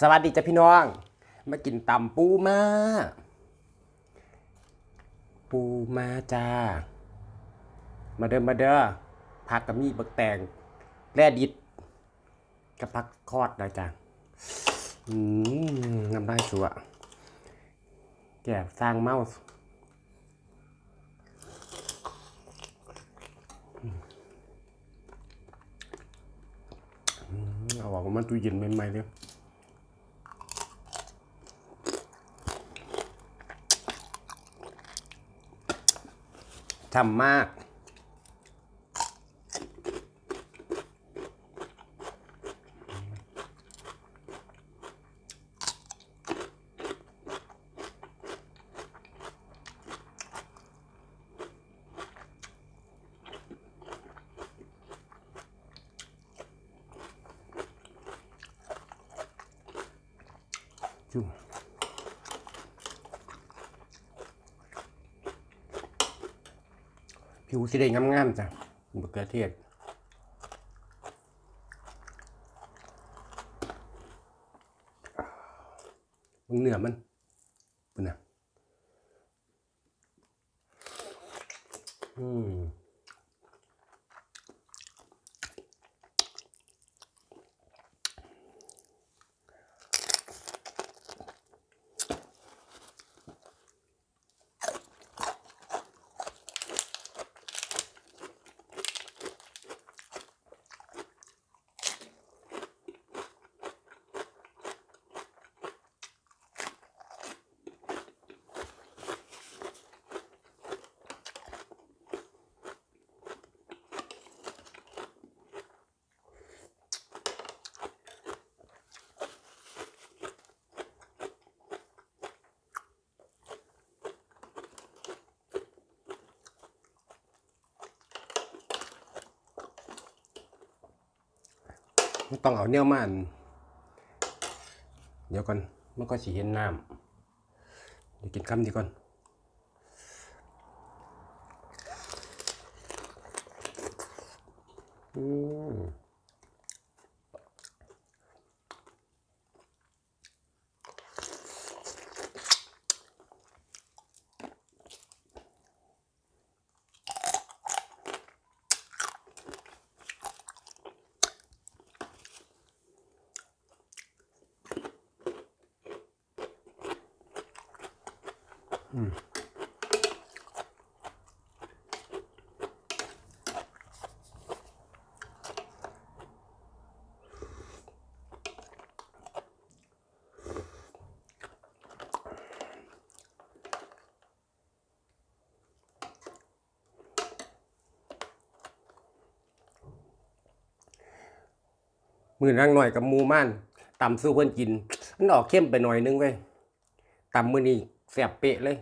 สวัสดีจ้ะพี่น้อง มากินตำปูมา ปูมาจ้า มาเดิมมาเด้อผักกับมีบักแตงแร่ดิดกับผักคอดนะจ้ะอืมน้ำได้สัวแก่สร้างเมาส์อืมเอาออกมาตู้เย็นใหม่ๆเลย ฉ่ำมากจุ่ ผิวสิได้งามๆจ้ะมะเขือเทศมึงเหนือมันปุ่นนะอืม ต้องเอาเนี่ยมันเดี๋ยวก่อนมันก็สีเห็นน้ำเดี๋ยวกินคำดีก่อนอืม มือนั่งหน่อยกับหมูม่านตำสู้เพื่อนกินมันออกเข้มไปหน่อยนึงเว้ยตำมือนี้ เสียบเปะเลย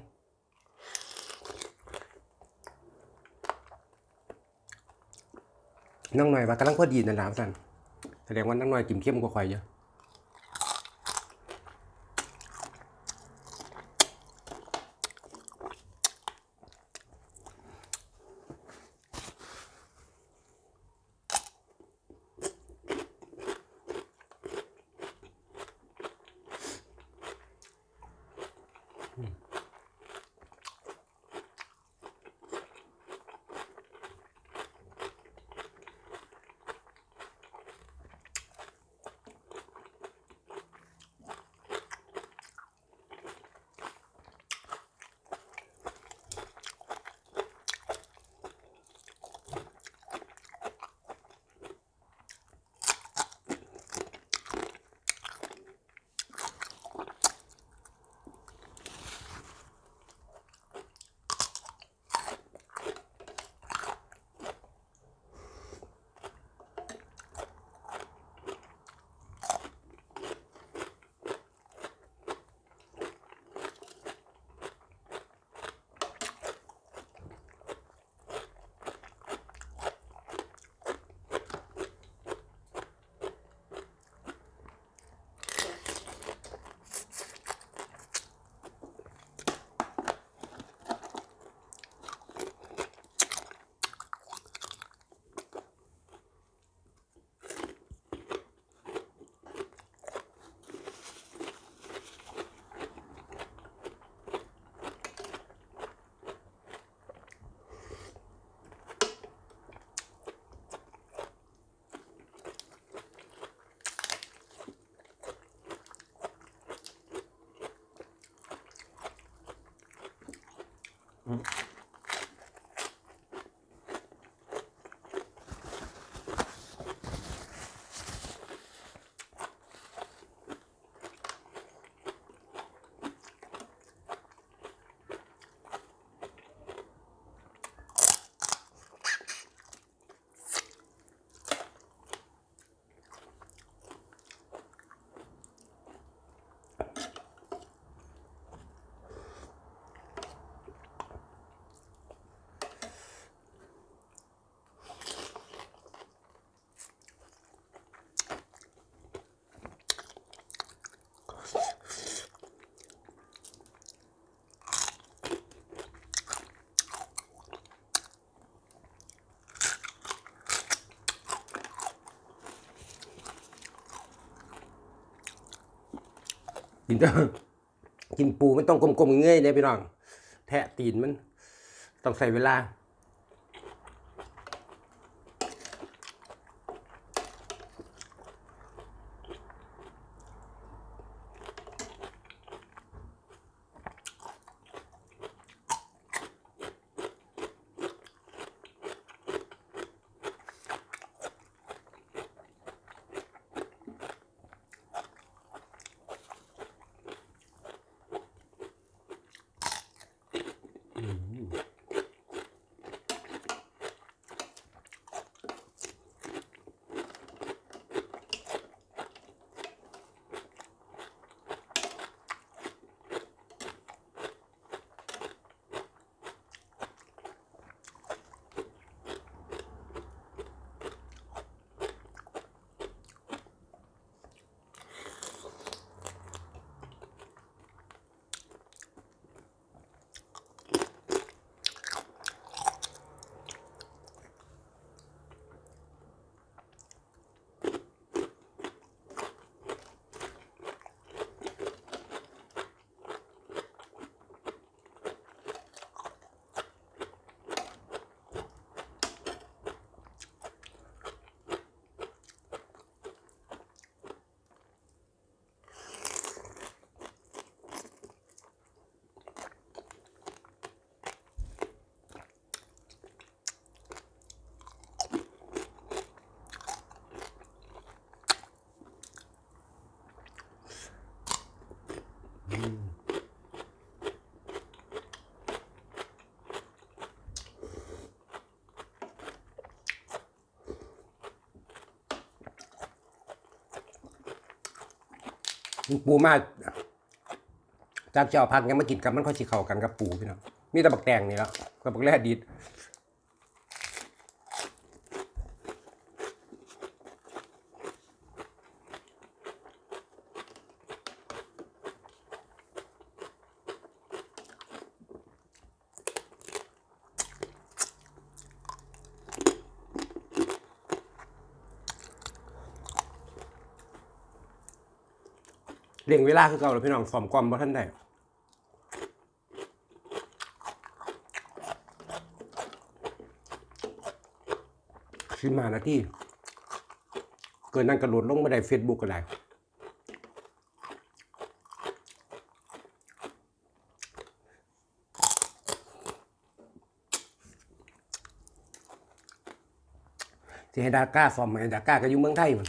น้องหน่อยว่ากำลังพอดีนะหนาวสันแสดงว่าน้องหน่อยกินเข้มกว่าข่อยเยอะ เด้อกินปูไม่ต้องกลมๆเงยๆเนี่ยพี่น้อง แทะตีนมัน ต้องใส่เวลา ปูมาจากเจ้าพักยังมากินกับมันค่อยสิเข้ากันกับปูพี่น้องมีแต่บักแตงนี่แล้วกับบักแร่ดิด เร่งเวลาคือเก่าแล้วพี่น้องสอมกลอมบ่ท่านได้สิบห้านาทีเกินนั้นกระโดดลงมาได้เฟซบุ๊กก็ได้ที่ให้ดาก้าฟอร์มให้ดาก้าก็อยู่เมืองไทยมัน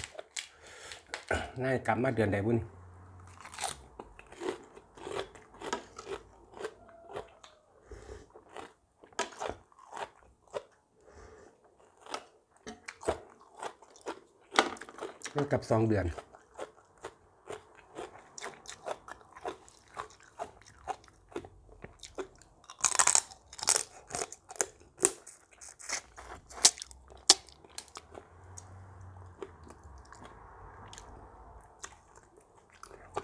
น่าจะกลับมาเดือนใดบุญ กับสองเดือน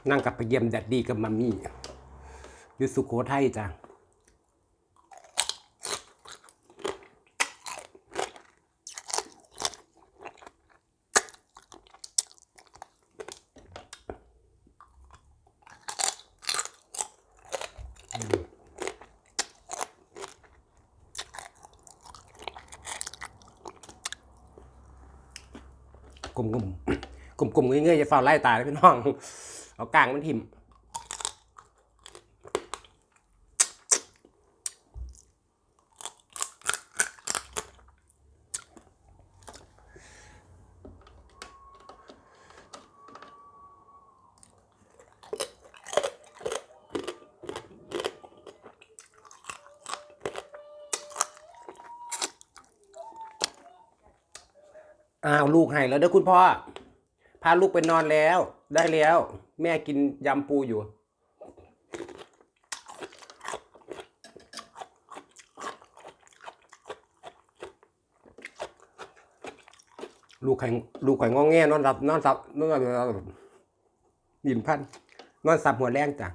นั่งกลับไปเยี่ยมแดดดีกับมัมมี่อยู่สุโขทัยจ้ะ กลมๆกลมๆเงยๆจะเฝ้าไล่ตายแลยพี่น้อง เอากลางมันทิ่ม อ้าวลูกให้แล้วเด้อคุณพ่อ พาลูกไปนอนแล้ว ได้แล้ว แม่กินยำปูอยู่ ลูกไข่ลูกไข่งอแงนอนหลับนอนสับนอนหลับยินพันนอนสับหัวแรงจ้ะ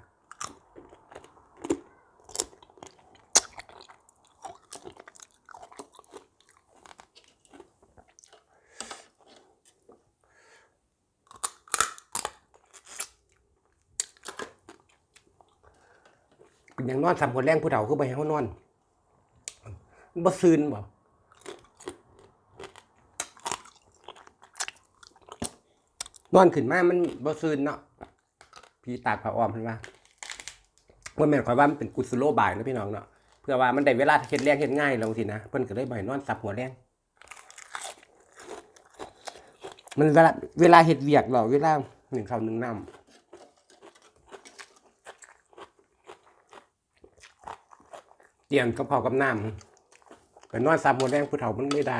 เป็นอย่างนอนสับหัวแรงผู้เฒ่าคือไปให้เขานอนบ่ซืนบ่นอนขึ้นมา มันบ่ซืนเนาะพี่ตากผ้าอ้อมเห็นว่าว่าแม่นข่อยว่ามันเป็นกุศโลบายนะพี่น้องเนาะเพื่อว่ามันได้เวลาเฮ็ดแรงเฮ็ดง่ายแล้วสินะเพิ่นก็เลยบ่ให้นอนสับหัวแรงมันเวลาเวลาเฮ็ดเวียกหรอเวลาหนึ่งข้าวหนึ่งน้ำ เตียมกับข้ากับน้ำก็นอนสับหัวแรงผู้เฒ่ามันไม่ได้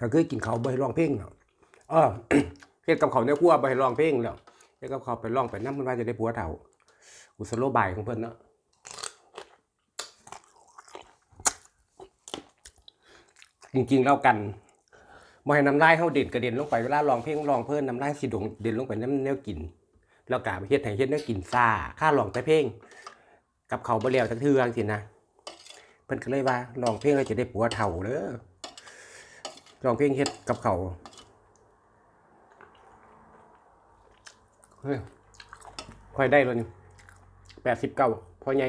ก็คือกินเขาวบ่ให้ร้องเพลงเนาะเออเฮ็ดกับเขาวในครัวบ่ให้ร้องเพลงแล้วเฮ็ดกับเขาไปร้องไปนำเพิ่นว่าจะได้ผัวเฒ่ากุศโลบายของเพิ่นเนาะ จริงๆแล้วกันบ่ให้น้ำลายเฮาเด่นกระเด็นลงไปเวลาร้องเพลงร้องเพิ่นน้ำลายสิดงเด่นลงไปน้ำแนวกินแล้วก็ไปเฮ็ดให้เฮ็ดแนวกินซ่าค่าร้องแต่เพลง กับเขาบ่แล้วจักเทื่อจังซี่นะเพิ่นก็เลยว่าร้องเพลงแล้วจะได้ผัวเฒ่าเด้อร้องเพลงเฮ็ดกับเขาเฮ้ยค่อยได้แล้วนี่แปดสิบเก้าพอไง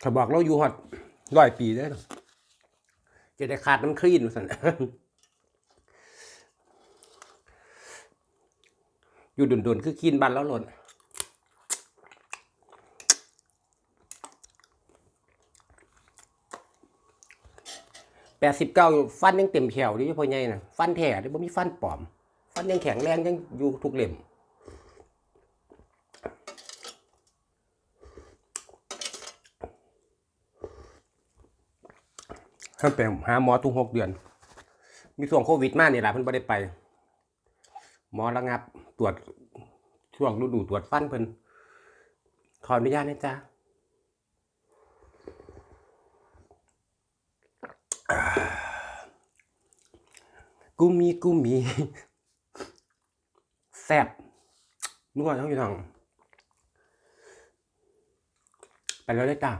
เขาบอกเราอยู่ฮอดร้อยปีได้อจะได้ขาดน้ำคลีนมาสั่นอยู่ดุนๆคือคีนบันแล้วหล่นแปดสิบเก้าฟันยังเต็มแถวดิพ่อใหญ่น่ะฟันแท้ดิบ่มีฟันปลอม ฟันยังแข็งแรงยังอยู่ทุกเล่ม ท่านไปหาหมอทุกหกเดือน มีช่วงโควิดมาเนี่ยแหละเพิ่นไม่ได้ไป หมอระงับตรวจช่วงฤดูตรวจฟันเพิ่นขออนุญาตนะจ๊ะกูมีกูมีแซ่บนัวทั้งอยู่ทางไปแล้วเลยจ้า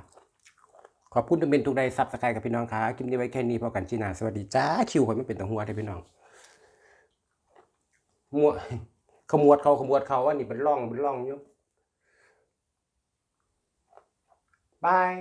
ขอบคุณทุกเป็นทุกใดซับสไครต์กับพี่น้องค่ะคลิปนี้ไว้แค่นี้พอกันจีนาสวัสดีจ้าคิวคนไม่เป็นตังหัวเลยพี่น้องมัวขมวดเขาขมวดเขาว่านี่เป็นร่องเป็นร่องอยู่บาย